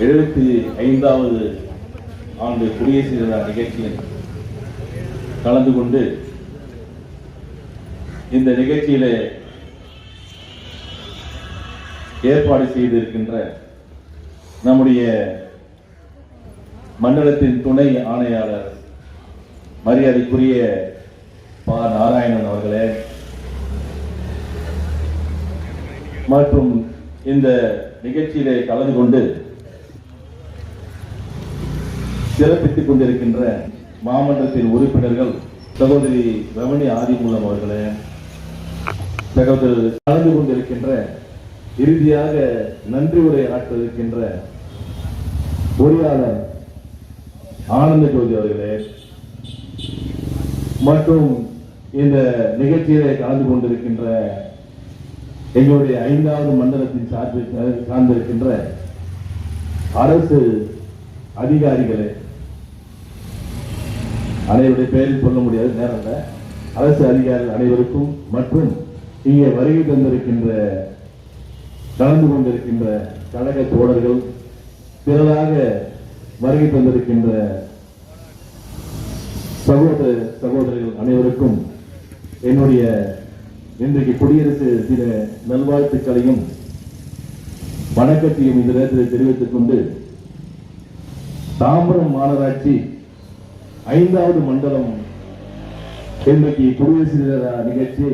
எழுபத்தி ஐந்தாவது ஆண்டு குடியரசு தின நிகழ்ச்சியில் கலந்து கொண்டு இந்த நிகழ்ச்சியில ஏற்பாடு செய்திருக்கின்ற நம்முடைய மண்டலத்தின் துணை ஆணையாளர் மரியாதைக்குரிய பா. நாராயணன் அவர்களே மற்றும் இந்த நிகழ்ச்சியிலே கலந்து கொண்டு சிறப்பித்துக் கொண்டிருக்கின்ற மாமன்றத்தின் உறுப்பினர்கள் சகோதரி ரமணி ஆதிமூலம் அவர்களே சகோதரர் கலந்து கொண்டிருக்கின்ற இறுதியாக நன்றி உரை ஆற்றிருக்கின்ற பொறியாளர் ஆனந்த ஜோதி அவர்களே மற்றும் இந்த நிகழ்ச்சியிலே கலந்து கொண்டிருக்கின்ற எங்களுடைய ஐந்தாவது மண்டலத்தின் சார்பில் சார்ந்திருக்கின்ற அரசு அதிகாரிகளே அனைவருடைய பெயரில் சொல்ல முடியாது நேரம் அரசு அதிகாரிகள் அனைவருக்கும் மற்றும் இங்கே வருகை தந்திருக்கின்ற கலந்து கொண்டிருக்கின்ற கழக தோழர்கள் பிறராக வருகை தந்திருக்கின்ற சகோதர சகோதரிகள் அனைவருக்கும் என்னுடைய இன்றைக்கு குடியரசு தின நல்வாழ்த்துக்களையும் வணக்கத்தையும் இந்த நேரத்தில் தெரிவித்துக் கொண்டு தாம்பரம் மாநகராட்சி ஐந்தாவது மண்டலம் இன்றைக்கு குடியரசு நிகழ்ச்சி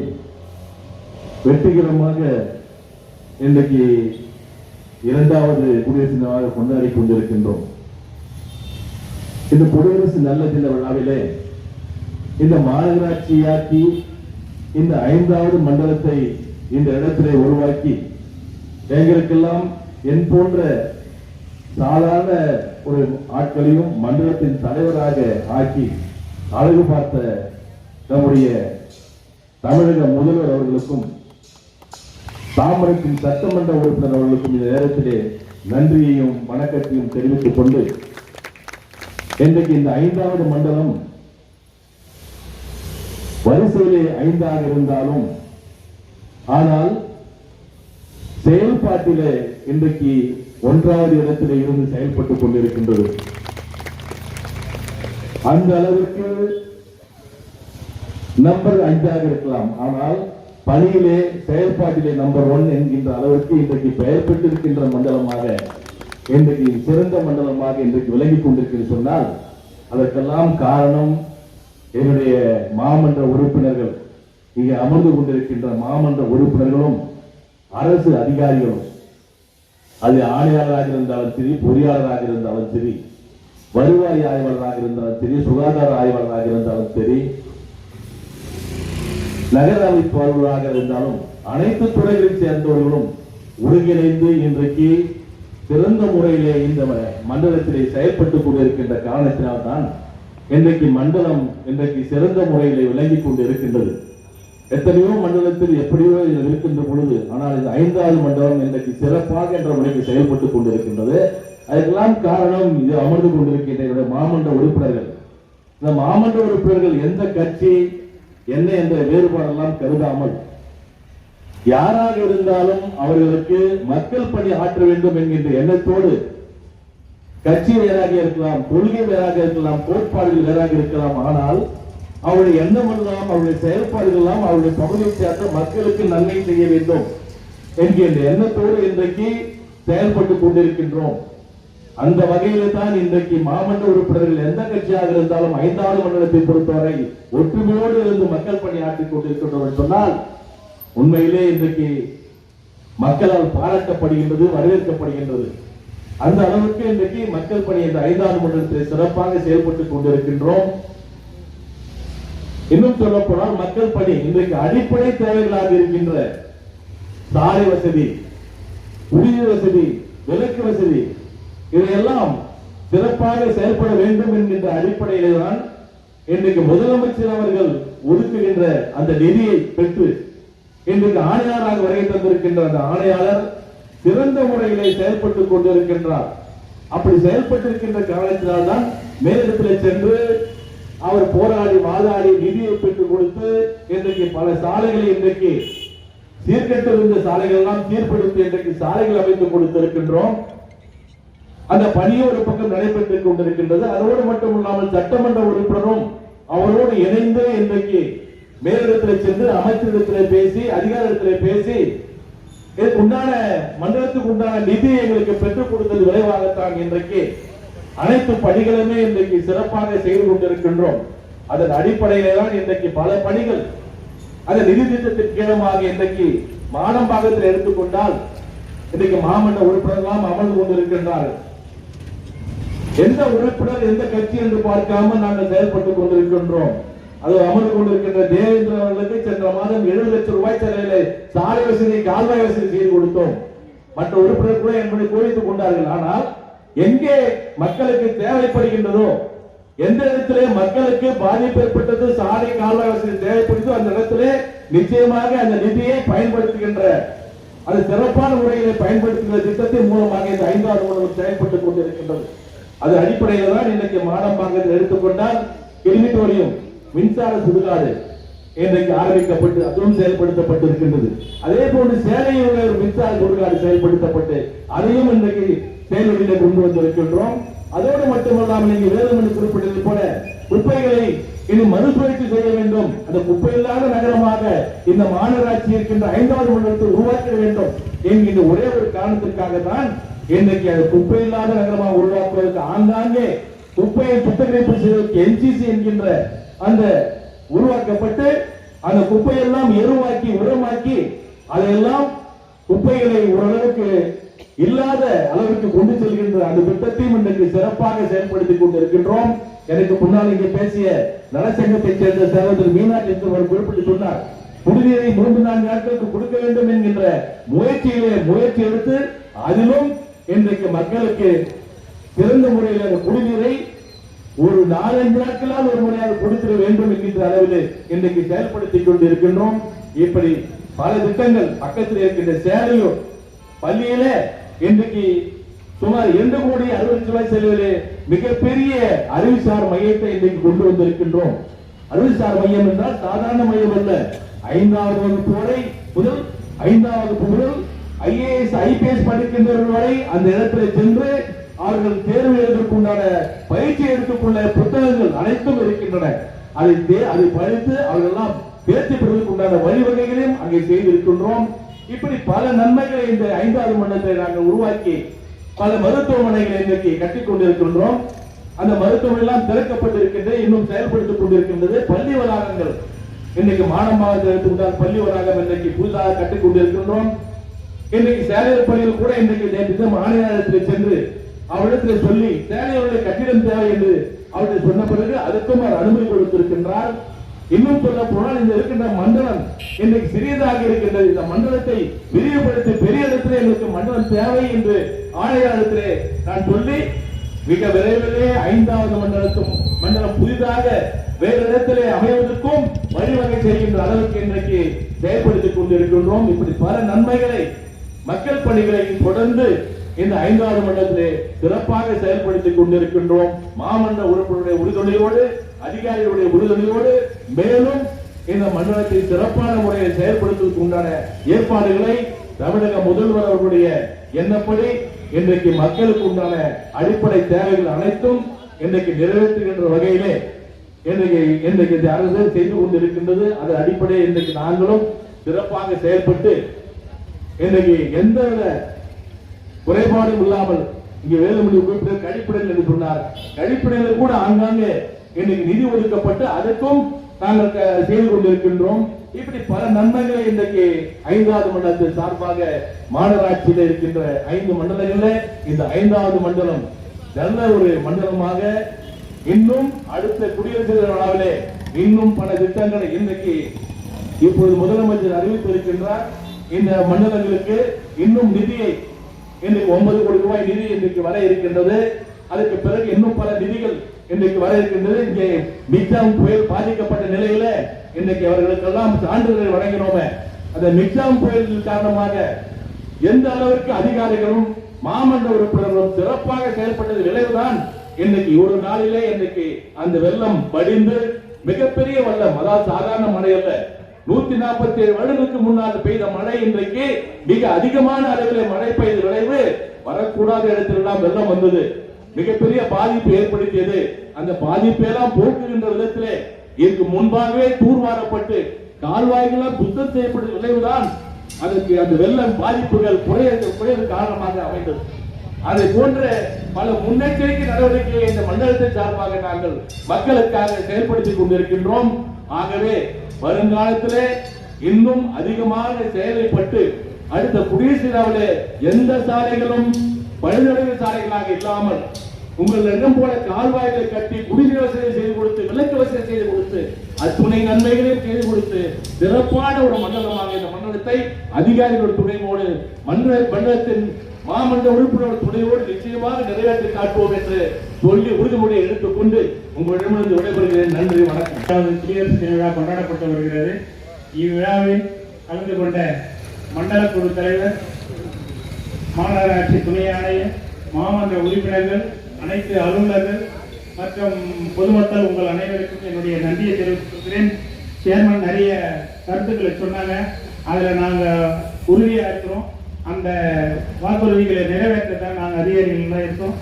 வெற்றிகரமாக இன்றைக்கு இரண்டாவது குடியரசு தினமாக கொண்டாடி கொண்டிருக்கின்றோம். இந்த குடியரசு நல்ல தின விழாவிலே இந்த மாநகராட்சியாக்கி இந்த ஐந்தாவது மண்டலத்தை இந்த இடத்திலே உருவாக்கி எங்களுக்கெல்லாம் என் போன்ற சாதாரண ஒரு ஆட்களையும் மண்டலத்தின் தலைவராக ஆக்கி அழகு பார்த்த நம்முடைய தமிழக முதல்வர் அவர்களுக்கும் தாமரத்தின் சட்டமன்ற உறுப்பினர் அவர்களுக்கும் இந்த நேரத்திலே நன்றியையும் வணக்கத்தையும் தெரிவித்துக் கொண்டு இன்றைக்கு இந்த ஐந்தாவது மண்டலம் வரிசையிலே ஐந்தாக இருந்தாலும் ஆனால் செயல்பாட்டிலே இன்றைக்கு ஒன்றாவது இடத்திலே இருந்து செயல்பட்டுக் கொண்டிருக்கின்றது. அந்த அளவிற்கு நம்பர் ஐந்தாக இருக்கலாம். ஆனால் பணியிலே செயல்பாட்டிலே நம்பர் ஒன் என்கின்ற அளவிற்கு இன்றைக்கு பெயர் பெற்றிருக்கின்ற மண்டலமாக இன்றைக்கு சிறந்த மண்டலமாக இன்றைக்கு விளங்கிக் கொண்டிருக்கிறது சொன்னால் அதற்கெல்லாம் காரணம் என்னுடைய மாமன்ற உறுப்பினர்கள். இங்கே அமர்ந்து கொண்டிருக்கின்ற மாமன்ற உறுப்பினர்களும் அரசு அதிகாரிகளும் அது ஆணையாளராக இருந்தாலும் சரி பொறியாளராக இருந்தாலும் சரி வருவாய் ஆய்வாளராக இருந்தாலும் சரி சுகாதார ஆய்வாளராக இருந்தாலும் சரி நகர அமைப்பாளர்களாக இருந்தாலும் அனைத்து துறைகளைச் சேர்ந்தவர்களும் ஒருங்கிணைந்து இன்றைக்கு சிறந்த முறையிலே இந்த மண்டலத்திலே செயல்பட்டுக் கொண்டிருக்கின்ற காரணத்தினால்தான் இன்றைக்கு மண்டலம் இன்றைக்கு சிறந்த முறையிலே விளங்கிக் கொண்டிருக்கின்றது. எத்தனையோ மண்டலத்தில் எப்படியோ இது இருக்கின்ற பொழுது ஆனால் இது ஐந்தாவது மண்டலம் இன்றைக்கு சிறப்பாக என்ற முறைக்கு செயல்பட்டுக் கொண்டிருக்கின்றது. அதுக்கெல்லாம் காரணம் இது அமர்ந்து கொண்டிருக்கின்ற என்னுடைய மாமன்ற உறுப்பினர்கள். இந்த மாமன்ற உறுப்பினர்கள் எந்த கட்சி என்ன என்ற வேறுபாடெல்லாம் கருதாமல் யாராக இருந்தாலும் அவர்களுக்கு மக்கள் பணி ஆற்ற வேண்டும் என்கின்ற எண்ணத்தோடு கட்சி வேறாக இருக்கலாம் கொள்கை வேறாக இருக்கலாம் கோட்பாடுகள் வேறாக இருக்கலாம். ஆனால் அவருடைய எண்ணம் எல்லாம் அவருடைய செயல்பாடுகள் எல்லாம் அவருடைய பகுதியை சேர்ந்த மக்களுக்கு நன்மை செய்ய வேண்டும் என்கின்ற எண்ணத்தோடு இன்றைக்கு செயல்பட்டு கொண்டிருக்கின்றோம். அந்த வகையில தான் இன்றைக்கு மாமன்ற உறுப்பினர்கள் எந்த கட்சியாக இருந்தாலும் ஐந்தாவது மண்டலத்தை பொறுத்தவரை ஒற்றுமையோடு இருந்து மக்கள் பணியாற்றிக் கொண்டிருக்கின்றோம் சொன்னால் உண்மையிலே இன்றைக்கு மக்களால் பாராட்டப்படுகின்றது வரவேற்கப்படுகின்றது. அந்த அளவுக்கு இன்றைக்கு மக்கள் பணி இந்த ஐந்தாவது மண்டலத்தில் சிறப்பாக செயல்பட்டுக் கொண்டிருக்கின்றோம். இன்னும் சொல்ல போனால் மக்கள் பணி இன்றைக்கு அடிப்படை தேவைகளாக இருக்கின்ற சாலை வசதி குடிநீர் வசதி விளக்கு வசதி இதையெல்லாம் சிறப்பாக செயல்பட வேண்டும் என்கின்ற அடிப்படையிலே தான் இன்றைக்கு முதலமைச்சர் அவர்கள் ஒதுக்குகின்ற அந்த நிதியை பெற்று இன்றைக்கு ஆணையாளராக வருகை தந்திருக்கின்ற அந்த ஆணையாளர் சிறந்த முறையிலே செயல்பட்டுக் கொண்டிருக்கின்றார். அப்படி செயல்பட்டிருக்கின்ற காரணத்தினால்தான் மேலிடத்திலே சென்று அவர் போராடி வாதாடி நிதியை பெற்றுக் கொடுத்து இன்றைக்கு பல சாலைகளை இன்றைக்கு சீர்கட்டிருந்த சாலைகள் எல்லாம் சீர்படுத்தி இன்றைக்கு சாலைகள் அமைத்து கொடுத்திருக்கின்றோம். அந்த பணியும் ஒரு பக்கம் நடைபெற்றுக் கொண்டிருக்கின்றது. அதோடு மட்டும் இல்லாமல் சட்டமன்ற உறுப்பினரும் அவரோடு இணைந்து இன்றைக்கு மேலிடத்தில் சென்று அமைச்சரிடத்தில் பேசி அதிகாரத்தில் பேசி உண்டான மண்டலத்துக்கு உண்டான நிதி எங்களுக்கு பெற்றுக் கொடுத்தது விளைவாகத்தான் இன்றைக்கு அனைத்து பணிகளுமே இன்றைக்கு சிறப்பாக செய்து கொண்டிருக்கின்றோம். அதன் அடிப்படையில தான் இன்றைக்கு பல பணிகள். அந்த நிதி திட்டத்தின் கீழமாக இன்றைக்கு மானம்பாக்கத்தில் எடுத்துக்கொண்டால் இன்றைக்கு மாமன்ற உறுப்பினர்களாம் அமர்ந்து கொண்டிருக்கின்றார்கள். எந்த உறுப்பினர் எந்த கட்சி என்று பார்க்காம நாங்கள் செயல்பட்டுக் கொண்டிருக்கின்றோம். அது அமர்ந்து கொண்டிருக்கின்ற தேவேந்திர அவர்களுக்கு சென்ற மாதம் எழுபது லட்சம் ரூபாய் செலவிலே சாலை வசதி கால்வாய் வசதி செய்து கொடுத்தோம். மற்ற உறுப்பினர் கூட என்பதை கோரித்துக் கொண்டார்கள். ஆனால் எங்கே மக்களுக்கு தேவைப்படுகின்றதோ எந்த இடத்திலே மக்களுக்கு பாதிப்பு ஏற்பட்டது சாலை கால்வாய் வசதி தேவைப்படுதோ அந்த இடத்திலே நிச்சயமாக அந்த நிதியை பயன்படுத்துகின்ற அது சிறப்பான முறையிலே பயன்படுத்துகிற திட்டத்தின் மூலமாக இந்த ஐந்தாவது உணவு செயல்பட்டுக் கொண்டிருக்கின்றது. அது அடிப்படையில் தான் இன்னைக்கு மாடம்பாக்கத்தில் எடுத்துக்கொண்டால் கிரிமிட்டோரியம் மின்சார சுடுகாடு இன்றைக்கு ஆரம்பிக்கப்பட்டு அதுவும் செயல்படுத்தப்பட்டிருக்கின்றது. அதே போன்று சேலையில் உள்ள ஒரு மின்சார சுடுகாடு செயல்படுத்தப்பட்டு அதையும் இன்றைக்கு செயல்வழியில கொண்டு வந்திருக்கின்றோம். அதோடு மட்டுமல்லாமல் இங்கு வேலுமணி குறிப்பிட்டது போல குப்பைகளை இனி மறுசுழற்சி செய்ய வேண்டும். அந்த குப்பை இல்லாத நகரமாக இந்த மாநகராட்சி இருக்கின்ற ஐந்தாவது மண்டலத்தை உருவாக்க வேண்டும். என்கின்ற ஒரே ஒரு காரணத்திற்காக தான் இன்றைக்கு அது குப்பை இல்லாத நகரமாக உருவாக்குவதற்கு ஆங்காங்கே குப்பையை சுத்திகரிப்பு செய்வதற்கு என்சிசி என்கின்ற அந்த உருவாக்கப்பட்டு அந்த குப்பையெல்லாம் எருவாக்கி உரமாக்கி அதையெல்லாம் குப்பைகளை ஓரளவுக்கு இல்லாத அளவிற்கு கொண்டு செல்கின்ற அந்த திட்டத்தையும் இன்றைக்கு சிறப்பாக செயல்படுத்திக் கொண்டிருக்கின்றோம். எனக்கு முன்னால் இங்கே பேசிய நலசங்கத்தைச் சேர்ந்த சகோதரர் மீனாட்சி என்பவர் குறிப்பிட்டு சொன்னார். குடிநீரை மூன்று நான்கு நாட்களுக்கு கொடுக்க வேண்டும் என்கின்ற முயற்சியிலே முயற்சி எடுத்து அதிலும் இன்றைக்கு மக்களுக்கு சிறந்த முறையில் அந்த குடிநீரை ஒரு நாலஞ்சு நாட்களால் ஒரு முறையாக கொடுத்திட வேண்டும் என்கின்ற அளவில் இன்றைக்கு செயல்படுத்திக் கொண்டு இருக்கின்றோம் இப்படி பல திட்டங்கள் பக்கத்தில் இருக்கின்ற சேலையும் பள்ளியிலே இன்றைக்கு சுமார் இரண்டு கோடி அறுபது ரூபாய் செலவிலே மிகப்பெரிய அறிவுசார் மையத்தை இன்றைக்கு கொண்டு வந்திருக்கின்றோம். அறிவுசார் மையம் என்றால் சாதாரண மையம் அல்ல. ஐந்தாவது வகுப்பு வரை முதல் ஐந்தாவது வகுப்பு முதல் ஐஏஎஸ் ஐபிஎஸ் படிக்கின்றவர்கள் வரை அந்த இடத்துல சென்று அவர்கள் தேர்வு எழுதற்குண்டான பயிற்சி எடுத்துக்கொள்ள புத்தகங்கள் அனைத்தும் இருக்கின்றன. அதை அதை படித்து அவர்கள் எல்லாம் தேர்ச்சி பெறுவதற்குண்டான வழிவகைகளையும் அங்கே செய்திருக்கின்றோம். இப்படி பல நன்மைகளை இந்த ஐந்தாவது மண்டலத்தை நாங்கள் உருவாக்கி பல மருத்துவமனைகளை இன்றைக்கு கட்டிக் கொண்டிருக்கின்றோம். அந்த மருத்துவமனை எல்லாம் திறக்கப்பட்டிருக்கின்றது இன்னும் செயல்படுத்திக் கொண்டிருக்கின்றது. பள்ளி வளாகங்கள் இன்னைக்கு மாணவமாக எடுத்துக்கொண்டால் பள்ளி வளாகம் இன்றைக்கு புதிதாக கட்டிக் கொண்டிருக்கின்றோம். இன்றைக்கு சேலையர் பள்ளியில் கூட இன்றைக்கு நேற்று ஆணையாளத்தில் சென்று அவரிடத்தில் சொல்லி சேலையருடைய கட்டிடம் தேவை என்று அவர்கள் சொன்ன பிறகு அதுக்கும் அவர் அனுமதி கொடுத்திருக்கின்றார். இன்னும் சொல்ல போனால் இந்த இருக்கின்ற மண்டலம் இன்றைக்கு சிறியதாக இருக்கின்றது. இந்த மண்டலத்தை விரிவுபடுத்தி பெரிய இடத்திலே எங்களுக்கு மண்டலம் தேவை என்று ஆணையாளத்திலே நான் சொல்லி மிக விரைவிலே ஐந்தாவது மண்டலத்தும் மண்டலம் புதிதாக வேறு இடத்திலே அமைவதற்கும் வழிவகை செய்கின்ற அளவுக்கு இன்றைக்கு செயல்படுத்திக் கொண்டிருக்கின்றோம். இப்படி பல நன்மைகளை மக்கள் பணிகளை தொடர்ந்து இந்த ஐந்தாவது மண்டலத்திலே சிறப்பாக செயல்படுத்திக் கொண்டிருக்கின்றோம். மாமன்ற உறுப்பினருடைய உறுதுணையோடு அதிகாரிகளுடைய உறுதுணையோடு மேலும் இந்த மண்டலத்தை சிறப்பான முறையில் செயல்படுத்துவதற்கு உண்டான ஏற்பாடுகளை தமிழக முதல்வர் அவர்களுடைய எண்ணப்படி இன்றைக்கு மக்களுக்கு உண்டான அடிப்படை தேவைகள் அனைத்தும் இன்றைக்கு நிறைவேற்றுகின்ற வகையிலே இன்றைக்கு இன்றைக்கு இந்த அரசு செய்து கொண்டிருக்கின்றது. அது அடிப்படையில் இன்றைக்கு நாங்களும் சிறப்பாக செயல்பட்டு இன்றைக்கு எந்தவித குறைபாடும் இல்லாமல் இங்கே வேலுமணி குறிப்பிட்ட கழிப்பிடங்கள் என்று சொன்னார். கழிப்பிடங்கள் கூட ஆங்காங்கே இன்னைக்கு நிதி ஒதுக்கப்பட்டு அதற்கும் நாங்கள் க- செய்து கொண்டிருக்கின்றோம். இப்படி பல நன்மைகளை இன்றைக்கு ஐந்தாவது மண்டலத்தின் சார்பாக மாநகராட்சியில் இருக்கின்ற ஐந்து மண்டலங்கள்ல இந்த ஐந்தாவது மண்டலம் நல்ல ஒரு மண்டலமாக இன்னும் அடுத்த குடியரசு தின விழாவிலே இன்னும் பல திட்டங்களை இன்றைக்கு இப்போது முதலமைச்சர் அறிவித்திருக்கின்றார். இந்த மண்டலங்களுக்கு இன்னும் நிதியை இன்றைக்கு ஒன்பது கோடி ரூபாய் நிதி இன்றைக்கு வர இருக்கின்றது. அதுக்கு பிறகு இன்னும் பல நிதிகள் இன்றைக்கு வர இருக்கின்றது இங்கே மிக்சாம் புயல் பாதிக்கப்பட்ட நிலையில இன்றைக்கு அவர்களுக்கெல்லாம் சான்றிதழ் வழங்கினோமே. அந்த மிக்சாம் புயல் காரணமாக எந்த அளவிற்கு அதிகாரிகளும் மாமன்ற உறுப்பினர்களும் சிறப்பாக செயல்பட்டது விளைவுதான் இன்னைக்கு ஒரு நாளிலே இன்னைக்கு அந்த வெள்ளம் வடிந்து மிகப்பெரிய வெள்ளம் அதாவது சாதாரண மழை அல்ல. நூத்தி நாற்பத்தி ஏழு வருடங்களுக்கு முன்னால் பெய்த மழை இன்றைக்கு மிக அதிகமான அளவில் மழை பெய்த விளைவு வரக்கூடாத இடத்திலெல்லாம் வெள்ளம் வந்தது. மிகப்பெரிய பாதிப்பு ஏற்படுத்தியது. அந்த பாதிப்பெல்லாம் போக்குகின்ற விதத்திலே இதற்கு முன்பாகவே தூர்வாரப்பட்டு கால்வாய்கள்லாம் சுத்தம் செய்யப்பட்ட விளைவுதான். அதற்கு அந்த வெள்ளம் பாதிப்புகள் குறைய குறையது காரணமாக அமைந்தது. அதை போன்ற பல முன்னெச்சரிக்கை நடவடிக்கைகளை இந்த மண்டலத்தை சார்பாக நாங்கள் மக்களுக்காக செயல்படுத்திக் கொண்டிருக்கின்றோம். ஆகவே வருங்காலத்திலே இன்னும் அதிகமாக செயலைப்பட்டு அடுத்த குடியரசு எந்த சாலைகளும் பழுதடைந்த சாலைகளாக இல்லாமல் உங்கள் எண்ணம் போல கால்வாய்களை கட்டி குடிநீர் வசதி செய்து கொடுத்து விளக்கு வசதி செய்து கொடுத்து அத்துணை நன்மைகளையும் செய்து கொடுத்து சிறப்பான ஒரு மண்டலமாக இந்த மண்டலத்தை அதிகாரிகள் துணையோடு மன்ற மண்டலத்தின் மாமன்ற உறுப்பினர் துணையோடு நிச்சயமாக நிறைவேற்றி காட்டுவோம் என்று சொல்லி உறுதிமொழியை எடுத்துக்கொண்டு உங்களிடமிருந்து விடைபெறுகிறேன். நன்றி வணக்கம். இரண்டாவது குடியரசு தின விழா கொண்டாடப்பட்டு வருகிறது. இவ்விழாவில் கலந்து கொண்ட மண்டல குழு தலைவர் மாநகராட்சி துணை ஆணையர் மாமன்ற உறுப்பினர்கள் அனைத்து அலுவலர்கள் மற்றும் பொதுமக்கள் உங்கள் அனைவருக்கும் என்னுடைய நன்றியை தெரிவித்துக்கிறேன். சேர்மன் நிறைய கருத்துக்களை சொன்னாங்க. அதில் நாங்கள் உறுதியாக இருக்கிறோம். அந்த வாக்குறுதிகளை நிறைவேற்ற தான் நாங்கள் அதிகாரிகள் இருக்கோம்.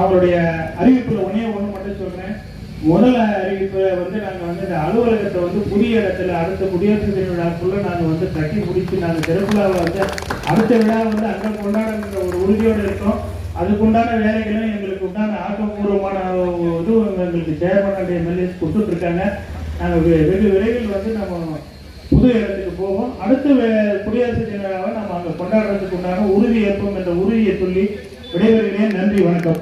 அவருடைய அறிவிப்பில் ஒன்றே ஒன்று மட்டும் சொல்கிறேன் முதல் அறிவிப்பை வந்து நாங்கள் வந்து இந்த அலுவலகத்தை வந்து புதிய இடத்துல அடுத்த குடியரசு தின விழாக்குள்ள நாங்கள் வந்து கட்டி முடித்து நாங்கள் திறப்புலாவை வந்து அடுத்த விழா வந்து அங்கே கொண்டாடுற ஒரு உறுதியோடு இருக்கோம். அதுக்குண்டான வேலைகளும் எங்களுக்கு உண்டான ஆக்கப்பூர்வமான இதுவும் எங்களுக்கு சேர்மனுடைய எம்எல்ஏஸ் கொடுத்துட்ருக்காங்க. நாங்கள் வெகு விரைவில் வந்து நம்ம புது இடத்துக்கு போவோம். அடுத்த வே- குடியரசு தின விழாவை நம்ம அங்கே கொண்டாடுறதுக்கு உண்டான உறுதி ஏற்போம் என்ற உறுதியை சொல்லி விடைபெறுகிறேன். நன்றி வணக்கம்.